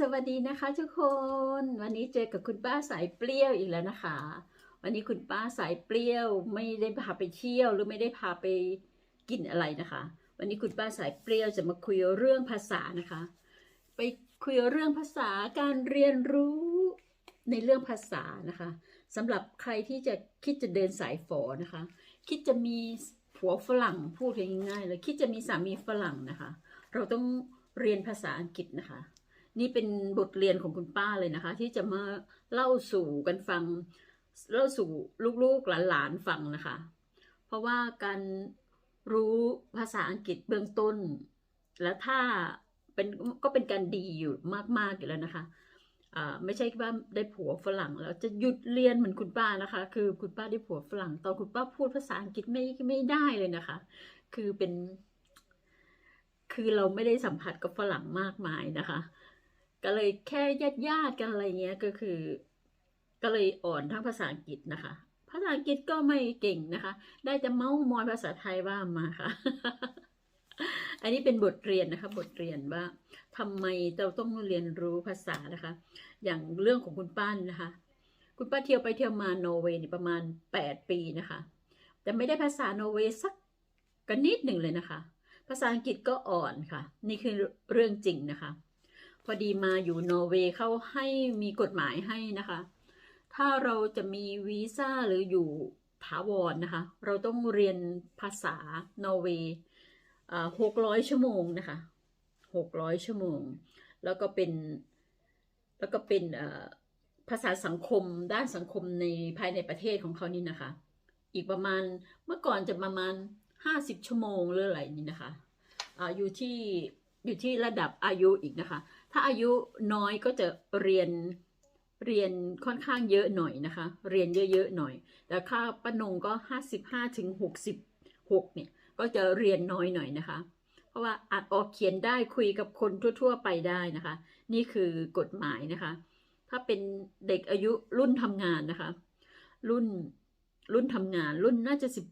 สวัสดีนะคะทุกคน วันนี้เจอกับคุณป้าสายเปรี้ยวอีกแล้วนะคะ วันนี้คุณป้าสายเปรี้ยวไม่ได้พาไปเที่ยวหรือไม่ได้พาไปกินอะไรนะคะ วันนี้คุณป้าสายเปรี้ยวจะมาคุยเรื่องภาษานะคะ ไปคุยเรื่องภาษาการเรียนรู้ในเรื่องภาษานะคะสำหรับใครที่จะคิดจะเดินสายฝอนะคะ คิดจะมีผัวฝรั่งพูดง่ายๆเลยคิดจะมีสามีฝรั่งนะคะ เราต้องเรียนภาษาอังกฤษนะคะ นี่เป็นบทเรียนของคุณป้าเลยนะคะ ที่จะมาเล่าสู่กันฟัง เล่าสู่ลูกๆหลานๆฟังนะคะ เพราะว่าการรู้ภาษาอังกฤษเบื้องต้น และถ้าเป็นก็เป็นการดีอยู่มากๆอยู่แล้วนะคะไม่ใช่ว่าได้ผัวฝรั่งแล้วจะหยุดเรียนเหมือนคุณป้านะคะ คือคุณป้าได้ผัวฝรั่งตอนคุณป้าพูดภาษาอังกฤษไม่ไม่ได้เลยนะคะ คือเป็น คือเราไม่ได้สัมผัสกับฝรั่งมากมายนะคะ ก็เลยแค่ญาติญาติกันอะไรเงี้ยก็คือ ก็เลยอ่อนทั้งภาษาอังกฤษนะคะ ภาษาอังกฤษก็ไม่เก่งนะคะ ได้แต่เมาส์มอยภาษาไทยว่ามาค่ะ อันนี้เป็นบทเรียนนะคะ บทเรียนว่าทำไมเราต้องเรียนรู้ภาษานะคะ อย่างเรื่องของคุณป้านนะคะ คุณป้าเที่ยวไปเที่ยวมาโนอร์เวย์ประมาณแปดปีนะคะ แต่ไม่ได้ภาษาโนอร์เวย์สักกันนิดหนึ่งเลยนะคะ ภาษาอังกฤษก็อ่อนค่ะ นี่คือเรื่องจริงนะคะ พอดีมาอยู่นอร์เวย์เขาให้มีกฎหมายให้นะคะ ถ้าเราจะมีวีซ่าหรืออยู่ถาวรนะคะ เราต้องเรียนภาษานอร์เวย์หกร้อยชั่วโมงนะคะหกร้อยชั่วโมง แล้วก็เป็นแล้วก็เป็นภาษาสังคมด้านสังคมในภายในประเทศของเขานี่นะคะ อีกประมาณเมื่อก่อนจะประมาณห้าสิบชั่วโมงหรืออะไรนี่นะคะออยู่ที่อยู่ที่ระดับอายุอีกนะคะ ถ้าอายุน้อยก็จะเรียนเรียนค่อนข้างเยอะหน่อยนะคะ เรียนเยอะๆหน่อย แต่ค่าปนงก็ห้าสิบห้าถึงหกสิบหกเนี่ย ก็จะเรียนน้อยหน่อยนะคะ เพราะว่าอ่านออกเขียนได้คุยกับคนทั่ว ๆ ไปได้นะคะ นี่คือกฎหมายนะคะ ถ้าเป็นเด็กอายุรุ่นทำงานนะคะ รุ่นรุ่นทำงานรุ่นน่าจะสิบ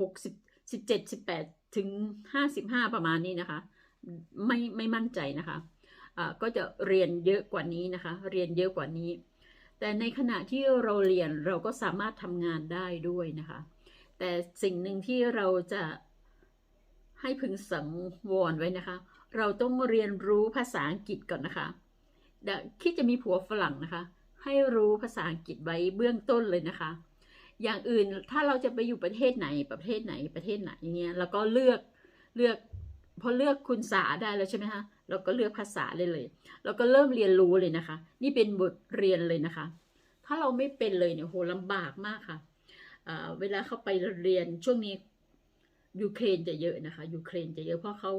หกสิบสิบเจ็ดสิบแปดถึงห้าสิบห้าประมาณนี้นะคะ ไม่ไม่มั่นใจนะคะ ก็จะเรียนเยอะกว่านี้นะคะ เรียนเยอะกว่านี้ แต่ในขณะที่เราเรียนเราก็สามารถทำงานได้ด้วยนะคะ แต่สิ่งหนึ่งที่เราจะให้พึงสังวรไว้นะคะ เราต้องเรียนรู้ภาษาอังกฤษก่อนนะคะดคิดจะมีผัวฝรั่งนะคะ ให้รู้ภาษาอังกฤษไว้เบื้องต้นเลยนะคะ อย่างอื่นถ้าเราจะไปอยู่ประเทศไหนประเทศไหนประเทศไหนเงี้ยแล้วก็เลือกเลือกพอเลือกคุณสาได้แล้วใช่ไหมคะ เราก็เลือกภาษาเลยเลยเราก็เริ่มเรียนรู้เลยนะคะ นี่เป็นบทเรียนเลยนะคะ ถ้าเราไม่เป็นเลยเนี่ยโหลำบากมากค่ะเวลาเข้าไปเรียนช่วงนี้ยูเครนจะเยอะนะคะยูเครนจะเยอะเพราะเขา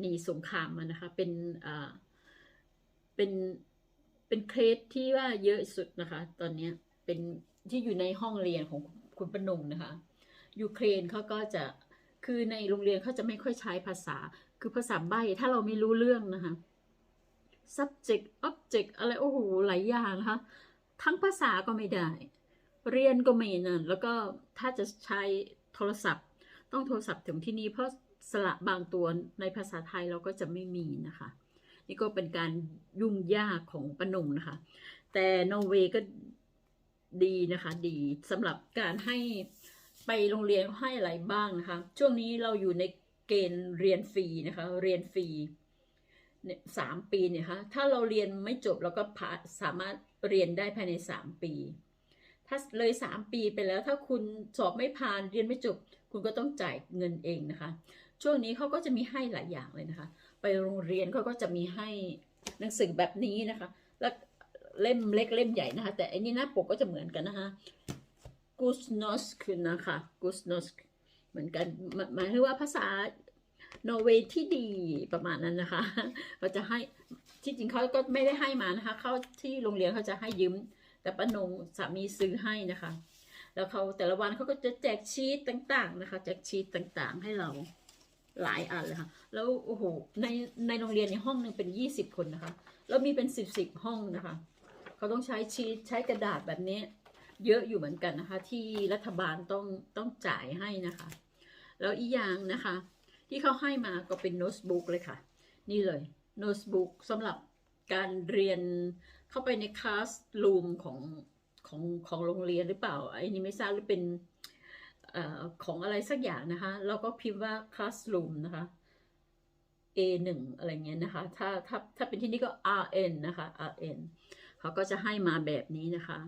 หนีสงครามมานะคะเป็นเป็นเป็นเคสที่ว่าเยอะสุดนะคะ ตอนนี้เป็นที่อยู่ในห้องเรียนของคุณปนงนะคะยูเครนเขาก็จะคือในโรงเรียนเขาจะไม่ค่อยใช้ภาษา คือภาษาใบ้ถ้าเราไม่รู้เรื่องนะคะ subject object อะไร โอ้โห หลายอย่างนะคะ ทั้งภาษาก็ไม่ได้ เรียนก็ไม่นั่น แล้วก็ถ้าจะใช้โทรศัพท์ ต้องโทรศัพท์ถึงที่นี่เพราะสระบางตัวในภาษาไทยเราก็จะไม่มีนะคะ นี่ก็เป็นการยุ่งยากของปนงนะคะ แต่นอร์เวย์ก็ดีนะคะ ดีสำหรับการให้ไปโรงเรียนให้อะไรบ้างนะคะ ช่วงนี้เราอยู่ใน เกณฑ์เรียนฟรีนะคะ เรียนฟรีสามปีเนี่ยคะถ้าเราเรียนไม่จบเราก็สามารถเรียนได้ภายในสามปี ถ้าเลยสามปีไปแล้วถ้าคุณสอบไม่ผ่านเรียนไม่จบ คุณก็ต้องจ่ายเงินเองนะคะ ช่วงนี้เขาก็จะมีให้หลายอย่างเลยนะคะ ไปโรงเรียนเขาก็จะมีให้หนังสือแบบนี้นะคะ แล้วเล่มเล็กเล่มใหญ่นะคะ แต่อันนี้หน้าปกก็จะเหมือนกันนะคะกูสโนสคือนะคะกูสโนส เหมือนกันหมายถึงว่าภาษานอร์เวย์ที่ดีประมาณนั้นนะคะเขาจะให้ที่จริงเขาก็ไม่ได้ให้มานะคะเขาที่โรงเรียนเขาจะให้ยืมแต่ป้านงสามีซื้อให้นะคะ แล้วเขาแต่ละวันเขาก็จะแจกชีตต่างๆนะคะ แจกชีตต่างๆให้เราหลายอันเลยค่ะแล้วโอ้โหในในโรงเรียนในห้องหนึ่งเป็นยี่สิบคนนะคะ แล้วมีเป็นสิบสิบห้องนะคะ เขาต้องใช้ชีตใช้กระดาษแบบนี้ เยอะอยู่เหมือนกันนะคะ ที่รัฐบาลต้องต้องจ่ายให้นะคะ แล้วอีกอย่างนะคะ ที่เขาให้มาก็เป็นโน้ตบุ๊กเลยค่ะ นี่เลยโน้ตบุ๊กสำหรับการเรียนเข้าไปในคลาสรูมของของของโรงเรียนหรือเปล่าไอ้นี่ไม่ทราบหรือเป็นอของอะไรสักอย่างนะคะเราก็พิมพ์ว่า classroom นะคะ A1 อะไรเงี้ยนะคะ ถ้าถ้าถ้าเป็นที่นี่ก็ RN นะคะ RN เขาก็จะให้มาแบบนี้นะคะ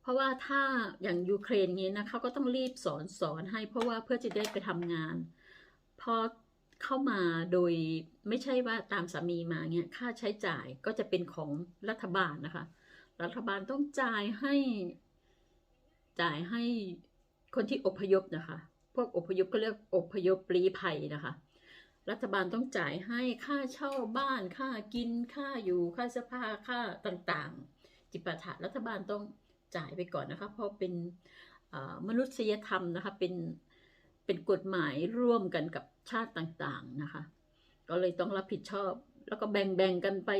เพราะว่าถ้าอย่างยูเครนนี้นะเขาก็ต้องรีบสอนสอนให้ เพราะว่าเพื่อจะได้ไปทำงาน พอเข้ามาโดยไม่ใช่ว่าตามสามีมาเงี้ยค่าใช้จ่ายก็จะเป็นของรัฐบาลนะคะ รัฐบาลต้องจ่ายให้จ่ายให้คนที่อพยพนะคะ พวกอพยพก็เรียกอพยพปรีภัยนะคะ รัฐบาลต้องจ่ายให้ค่าเช่าบ้าน ค่ากิน ค่าอยู่ ค่าเสื้อผ้า ค่าต่างๆ จิปาถะรัฐบาลต้องจ่ายไปก่อนนะคะเพราะเป็นมนุษยธรรมนะคะเป็นเป็นกฎหมายร่วมกันกับชาติต่างๆนะคะก็เลยต้องรับผิดชอบ แล้วก็แบ่งๆกันไป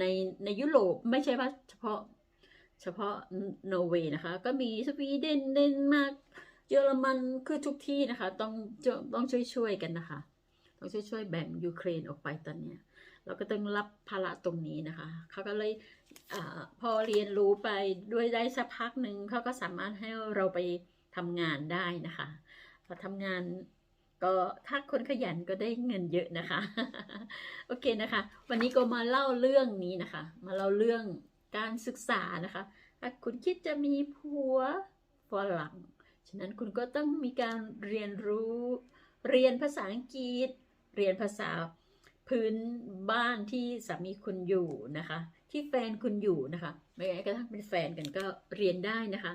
ในในยุโรปไม่ใช่ว่าเฉพาะเฉพาะนอร์เวย์นะคะ ก็มีสวีเดนเดนมาร์กเยอรมันคือทุกที่นะคะ ต้องต้องช่วยๆกันนะคะ ต้องช่วยๆแบ่งยูเครนออกไปตอนเนี้ย เราก็ต้องรับภาระตรงนี้นะคะ เขาก็เลยอพอเรียนรู้ไปด้วยได้สักพักหนึ่งเขาก็สามารถให้เราไปทำงานได้นะคะพอทำงานก็ถ้าคนขยันก็ได้เงินเยอะนะคะ โอเคนะคะ วันนี้ก็มาเล่าเรื่องนี้นะคะ มาเล่าเรื่องการศึกษานะคะถ้าคุณคิดจะมีผัวฝรั่งฉะนั้นคุณก็ต้องมีการเรียนรู้ เรียนภาษาอังกฤษ เรียนภาษา พื้นบ้านที่สามีคุณอยู่นะคะ ที่แฟนคุณอยู่นะคะไม่งั้นกระทั่งเป็นแฟนกันก็เรียนได้นะคะ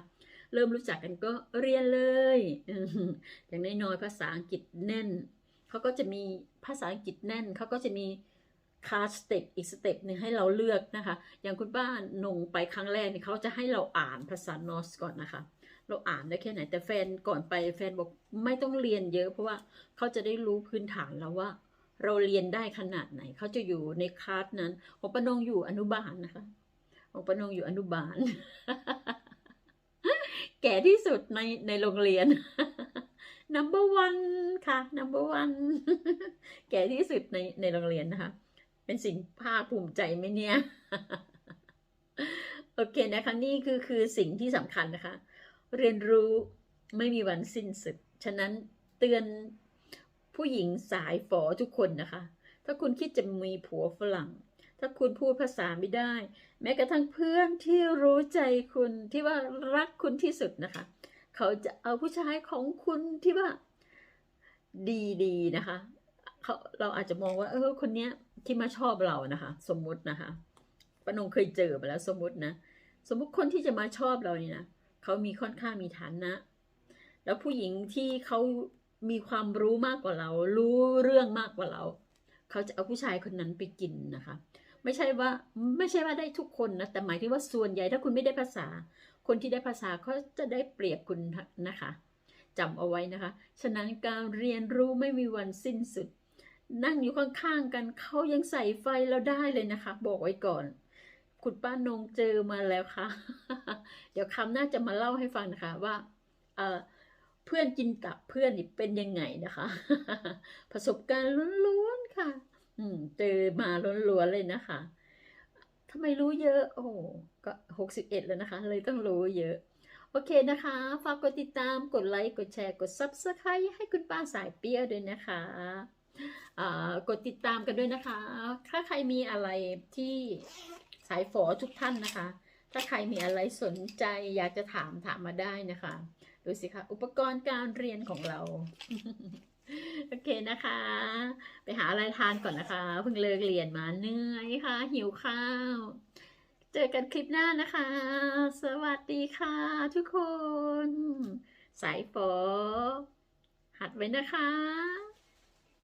เริ่มรู้จักกันก็เรียนเลยอย่างน้อยๆภาษาอังกฤษแน่นเขาก็จะมีภาษาอังกฤษแน่นเขาก็จะมีคาสเต็ปอีกสเต็ปหนึ่งให้เราเลือกนะคะ อย่างคุณป้านงไปครั้งแรกเนี่ยเขาจะให้เราอ่านภาษานอสก่อนนะคะ เราอ่านได้แค่ไหนแต่แฟนก่อนไปแฟนบอกไม่ต้องเรียนเยอะ เพราะว่าเขาจะได้รู้พื้นฐานแล้วว่า เราเรียนได้ขนาดไหน เขาจะอยู่ในคลาสนั้นของปนงอยู่อนุบาลนะคะของปนงอยู่อนุบาล แก่ที่สุดในในโรงเรียน number one ค่ะ number one แก่ที่สุดในในโรงเรียนนะคะ เป็นสิ่งภาคภูมิใจไหมเนี่ย โอเคนะคะ นี่คือคือสิ่งที่สำคัญนะคะ เรียนรู้ไม่มีวันสิ้นสุด ฉะนั้นเตือน ผู้หญิงสายฝอทุกคนนะคะ ถ้าคุณคิดจะมีผัวฝรั่ง ถ้าคุณพูดภาษาไม่ได้ แม้กระทั่งเพื่อนที่รู้ใจคุณที่ว่ารักคุณที่สุดนะคะ เขาจะเอาผู้ชายของคุณที่ว่าดีๆนะคะเขาเราอาจจะมองว่า เออคนเนี้ยที่มาชอบเรานะคะ สมมุตินะคะปนงเคยเจอมาแล้วสมมุตินะสมมุติคนที่จะมาชอบเรานี่นะเขามีค่อนข้างมีฐานะ แล้วผู้หญิงที่เขา มีความรู้มากกว่าเรา รู้เรื่องมากกว่าเรา เขาจะเอาผู้ชายคนนั้นไปกินนะคะ ไม่ใช่ว่าไม่ใช่ว่าได้ทุกคนนะ แต่หมายถึงว่าส่วนใหญ่ถ้าคุณไม่ได้ภาษา คนที่ได้ภาษาเขาจะได้เปรียบคุณนะคะจำเอาไว้นะคะ ฉะนั้นการเรียนรู้ไม่มีวันสิ้นสุด นั่งอยู่ข้างๆกันเขายังใส่ไฟเราได้เลยนะคะ บอกไว้ก่อน คุณป้านงเจอมาแล้วค่ะ เดี๋ยวคำน่าจะมาเล่าให้ฟังนะคะว่าเเพื่อนกินกับเพื่อนนี่เป็นยังไงนะคะ ประสบการณ์ล้วนๆค่ะ อืมเจอมาล้วนๆเลยนะคะทำไมรู้เยอะ โอ้ก็หกสิบเอ็ดแล้วนะคะ เลยต้องรู้เยอะ โอเคนะคะ ฝากกดติดตาม กดไลค์ กดแชร์ กด Subscribe ให้คุณป้าสายเปี้ยวด้วยนะคะกดติดตามกันด้วยนะคะ ถ้าใครมีอะไรที่สายฝอทุกท่านนะคะ ถ้าใครมีอะไรสนใจอยากจะถามถามมาได้นะคะ ดูสิคะอุปกรณ์การเรียนของเรา โอเคนะคะ ไปหาอะไรทานก่อนนะคะ เพิ่งเลิกเรียนมาเหนื่อยค่ะ หิวข้าว เจอกันคลิปหน้านะคะ สวัสดีค่ะทุกคน สายฝอหัดไว้นะคะ